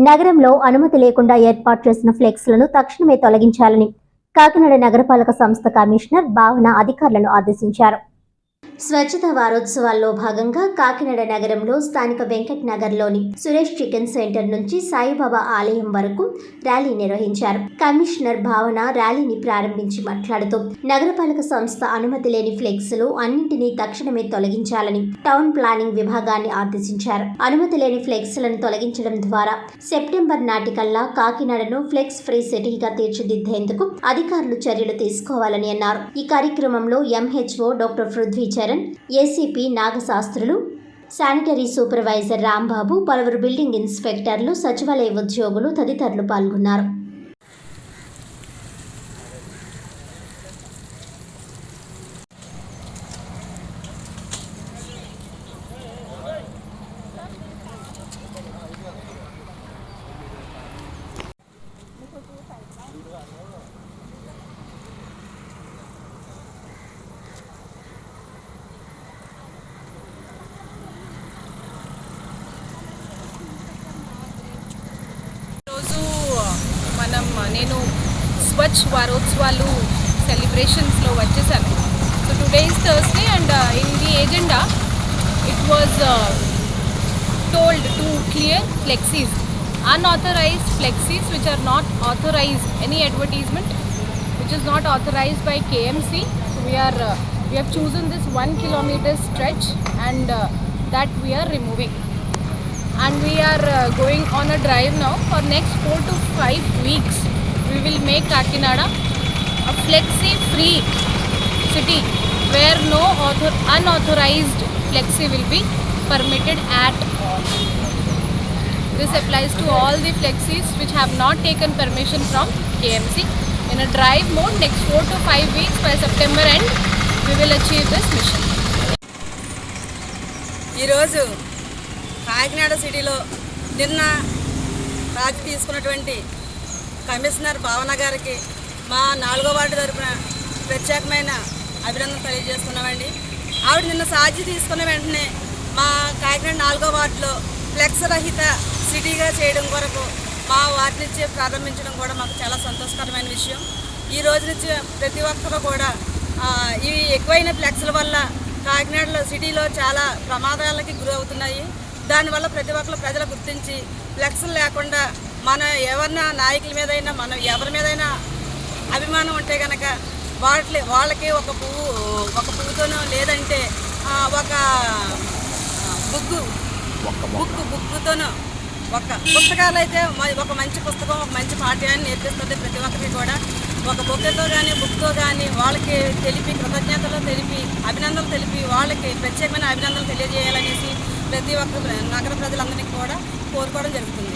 నగరంలో అనుమతి లేకుండా ఏర్పాటు చేసిన ఫ్లెక్స్లను తక్షణమే తొలగించాలని కాకినాడ నగరపాలక సంస్థ కమిషనర్ భావన అధికారులను ఆదేశించారు. స్వచ్ఛత వారోత్సవాల్లో భాగంగా కాకినాడ నగరంలో స్థానిక వెంకట్ నగర్లోని సురేష్ చికెన్ సెంటర్ నుంచి సాయిబాబా ఆలయం వరకు ర్యాలీ నిర్వహించారు. కమిషనర్ భావన ర్యాలీని ప్రారంభించి మాట్లాడుతూ నగరపాలక సంస్థ అనుమతి లేని ఫ్లెక్స్లు అన్నింటినీ తక్షణమే తొలగించాలని టౌన్ ప్లానింగ్ విభాగాన్ని ఆదేశించారు. అనుమతి లేని ఫ్లెక్స్లను తొలగించడం ద్వారా సెప్టెంబర్ నాటికల్లా కాకినాడను ఫ్లెక్స్ ఫ్రీ సిటీగా తీర్చిదిద్దేందుకు అధికారులు చర్యలు తీసుకోవాలని అన్నారు. ఈ కార్యక్రమంలో MHO doctor పృథ్వీచర్ Charan ACP Nagasastrulu sanitary supervisor Rambabu పలువురు బిల్డింగ్ ఇన్స్పెక్టర్లు సచివాలయ ఉద్యోగులు తదితరులు పాల్గొన్నారు. స్వచ్ఛ వారోత్సవాలు సెలబ్రేషన్స్లో వచ్చేసాను so today is Thursday and in the agenda it was told to clear flexis unauthorized flexis which are not authorized any advertisement which is not authorized by KMC so we are uh, we have chosen this 1 kilometer stretch and uh, that we are removing and we are uh, going on a drive now for next 4 to 5 weeks We will make Kakinada a flexi free city where no author unauthorized flexi will be permitted at all this applies to all the flexis which have not taken permission from KMC in a drive mode next 4 to 5 weeks by September end we will achieve this mission ఈరోజు కాకినాడ సిటీలో నిన్న రాజు తీసుకున్నటువంటి commissioner భావన గారికి మా నాలుగో ward తరపున ప్రత్యేకమైన అభినందన తెలియజేస్తున్నామండి. ఆవిడ నిన్న సాధ్య తీసుకున్న వెంటనే మా కాకినాడ నాలుగో వార్డులో ఫ్లెక్స్ రహిత సిటీగా చేయడం కొరకు మా వార్డు నుంచి ప్రారంభించడం కూడా మాకు చాలా సంతోషకరమైన విషయం. ఈ రోజు నుంచి ప్రతి ఒక్కరూ కూడా ఈ ఎక్కువైన ఫ్లెక్స్ల వల్ల కాకినాడలో సిటీలో చాలా ప్రమాదాలకి గురవుతున్నాయి. దానివల్ల ప్రతి ఒక్కరు ప్రజలు గుర్తించి ఫ్లెక్స్లు లేకుండా మన ఎవరిన నాయకుల మీదైనా మనం ఎవరి మీదైనా అభిమానం ఉంటే కనుక వాటి వాళ్ళకి ఒక పువ్వు ఒక పువ్వుతోనో లేదంటే ఒక బుగ్గు బుక్. బుక్కుతోనో ఒక పుస్తకాలు అయితే ఒక మంచి పుస్తకం ఒక మంచి పాఠ్యాన్ని నేర్పిస్తుంది ప్రతి ఒక్కరికి కూడా. ఒక బుక్తో కానీ బుక్తో కానీ వాళ్ళకి తెలిపి కృతజ్ఞతలు తెలిపి అభినందనలు తెలిపి వాళ్ళకి ప్రత్యేకమైన అభినందనలు తెలియజేయాలనేసి ప్రతి ఒక్క నగర ప్రజలందరికీ కూడా కోరుకోవడం జరుగుతుంది.